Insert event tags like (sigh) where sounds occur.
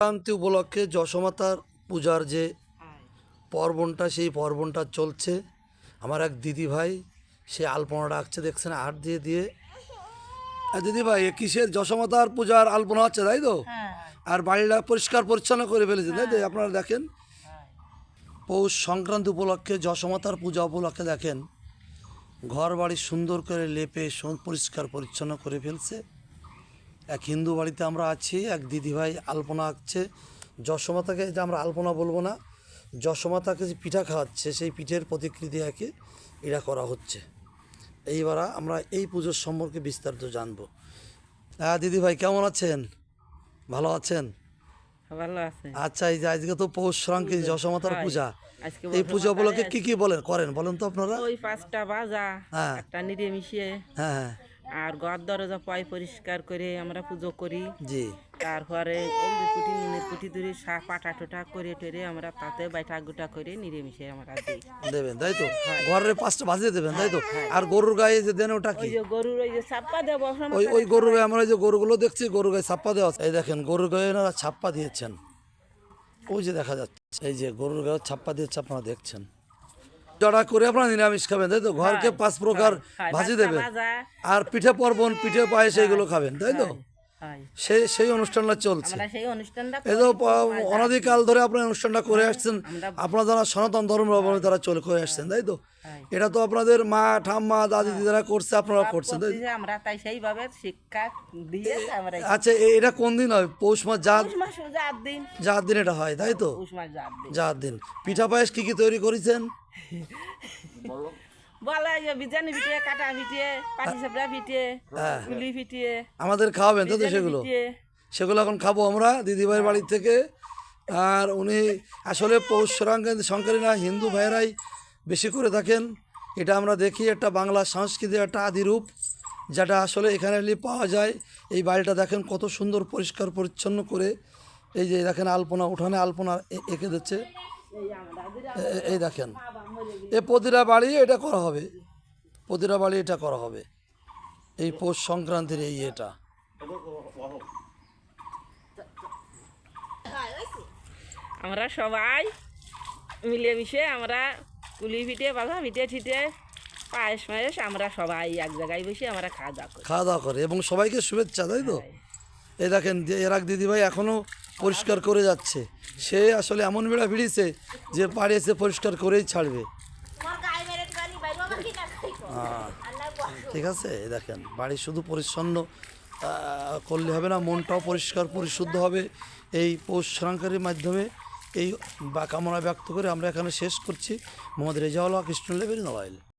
সংক্রান্তি উপলক্ষে যশোমাতার পূজার যে পার্বণটা সেই পার্বণটা চলছে। আমার এক দিদি ভাই সে আলপনা ডাকছে দেখছেন হাট দিয়ে দিয়ে। আর দিদি ভাই কিসের? যশোমাতার পূজার আলপনা হচ্ছে তাই তো? আর বাড়িটা পরিষ্কার পরিচ্ছন্ন করে ফেলেছে তাই তো? আপনারা দেখেন। পৌষ সংক্রান্তি উপলক্ষে যশোমাতার পূজা উপলক্ষে দেখেন ঘর বাড়ি সুন্দর করে লেপে পরিষ্কার পরিচ্ছন্ন করে ফেলছে। এক হিন্দু বাড়িতে আমরা আছি এক দিদিভাই আলপনা আঁকছে। যশোমাতাকে এটা আমরা আলপনা বলব না যশোমাতাকে যে পিঠা খাওয়াচ্ছে সেই পিঠের প্রতিকৃতি একে এটা করা হচ্ছে। এইবার আমরা এই পুজোর সম্পর্কে বিস্তারিত জানব। হ্যাঁ দিদিভাই কেমন আছেন? ভালো আছেন? ভালো আছে। আচ্ছা এই যে আজকে তো পৌষ সংক্রান্তি যশোমাতার। পূজা। এই পূজা উপলক্ষে কি কি বলেন করেন বলেন তো আপনারা। ওই পাঁচটা বাজা হ্যাঁ। একটা নিরে মিশিয়ে হ্যাঁ হ্যাঁ। আর ঘর দরজা পাই পরিষ্কার করে আমরা পুজো করি। জি। তারপরে কুটি নুনের কুটি ধরে শাক পাটা টোটা করে টেরে আমরা তাতে বাইটা গুটা করে নিরে মিশিয়ে আমরা দিই। দেবেন তাই তো? ঘরের পাঁচটা বাজিয়ে দেবেন তাই তো? আর গরুর গায়ে যে দেন ওটা কি? ওই যে গরুর ওই যে চাপ্পা দেব ওই ওই গরুর গায়ে আমরা যে গরুগুলো দেখছি গরুর গায়ে ছাপ্পা দেওয়া আছে। এই দেখেন গরুর গায়ে ছাপ্পা দিয়েছেন। ওই যে দেখা যাচ্ছে এই যে গরুর গায়ে ছাপ্পা দিয়েছে আপনারা দেখছেন। জড়া করে আপনারা নিরামিষ খাবেন তাই তো? ঘরকে পাঁচ প্রকার হয়, ভাজি দেবেন। আর পিঠে পর্বণ পিঠে পায়েস এগুলো খাবেন তাই তো? হয়। সেই সেই অনুষ্ঠানটা চলছে। এই তো প- অনধিকাল ধরে আপনার অনুষ্ঠানটা করে আসছেন। আপনারা যারা সনাতন ধর্ম তারা চলে করে আসছেন তাই তো? হ্যাঁ। এটা তো আপনাদের মা ঠাম্মা দাদি দিদারা করছে আপনারা করছেন তাই আমরা তাই সেইভাবে শিক্ষা দিয়ে আমরা আচ্ছা এটা কোন দিন হয়? পৌষ মাস যা পৌষ দিন। যার দিন এটা হয় তাই তো? পৌষ মাস যার দিন। পিঠা পায়েস কি কি তৈরি করেছেন? (laughs) বলা বিজানি কাটা পাটি সাপড়া হ্যাঁ। আমাদের খাওয়াবেন তো সেগুলো? সেগুলো এখন খাব আমরা দিদিভাইয়ের বাড়ি থেকে। আর উনি আসলে পৌষ না হিন্দু ভাইয়েরাই বেশি করে থাকেন। এটা আমরা দেখি একটা বাংলা সংস্কৃতির একটা আদিরূপ যেটা আসলে এখানে পাওয়া যায়। এই বাড়িটা দেখেন কত সুন্দর পরিষ্কার পরিচ্ছন্ন করে। এই যে দেখেন আলপনা উঠানে আলপনা এঁকে দিচ্ছে। এই দেখেন। এ প্রতিটা বাড়ি এটা করা হবে। প্রতিটা বাড়ি এটা করা হবে। এই পৌষ সংক্রান্তির এই এটা। আমরা সবাই মিলেমিশে আমরা কুলি পিঠে বাঁধা পিঠে ঠিটে পায়েস মায়েস আমরা সবাই এক জায়গায় বসে আমরা খাওয়া দাওয়া করি। খাওয়া দাওয়া করে। এবং সবাইকে শুভেচ্ছা তাই তো? এই দেখেন যে এর এক দিদিভাই এখনও পরিষ্কার করে যাচ্ছে। সে আসলে এমন বেড়া ভিড়িছে যে পাড়ে এসে পরিষ্কার করেই ছাড়বে। ঠিক আছে দেখেন বাড়ি শুধু পরিচ্ছন্ন করলে হবে না মনটাও পরিষ্কার পরিশুদ্ধ হবে। এই পৌষ মাধ্যমে এই বা কামনা ব্যক্ত করে আমরা এখানে শেষ করছি। মোহাম্মদ রেজাউল্লাহ কৃষ্ণ লেভেল নবাইল